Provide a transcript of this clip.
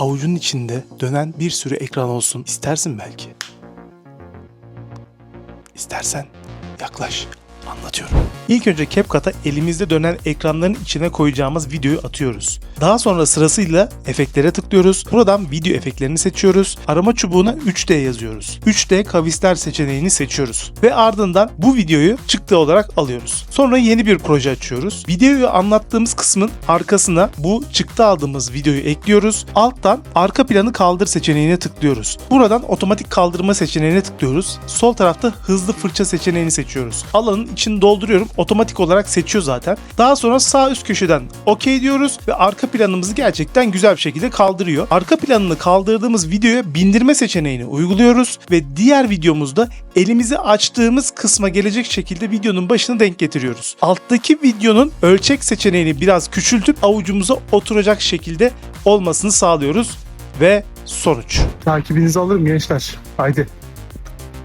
avucunun içinde dönen bir sürü ekran olsun istersin belki. İstersen yaklaş. Anlatıyorum. İlk önce CapCut'a elimizde dönen ekranların içine koyacağımız videoyu atıyoruz. Daha sonra sırasıyla efektlere tıklıyoruz. Buradan video efektlerini seçiyoruz. Arama çubuğuna 3D yazıyoruz. 3D kavisler seçeneğini seçiyoruz. Ve ardından bu videoyu çıktı olarak alıyoruz. Sonra yeni bir proje açıyoruz. Videoyu anlattığımız kısmın arkasına bu çıktı aldığımız videoyu ekliyoruz. Alttan arka planı kaldır seçeneğine tıklıyoruz. Buradan otomatik kaldırma seçeneğine tıklıyoruz. Sol tarafta hızlı fırça seçeneğini seçiyoruz. Alanın içini dolduruyorum. Otomatik olarak seçiyor zaten. Daha sonra sağ üst köşeden OK diyoruz ve arka planımızı gerçekten güzel bir şekilde kaldırıyor. Arka planını kaldırdığımız videoya bindirme seçeneğini uyguluyoruz ve diğer videomuzda elimizi açtığımız kısma gelecek şekilde videonun başını denk getiriyoruz. Alttaki videonun ölçek seçeneğini biraz küçültüp avucumuza oturacak şekilde olmasını sağlıyoruz ve sonuç. Takibinizi alırım gençler. Haydi.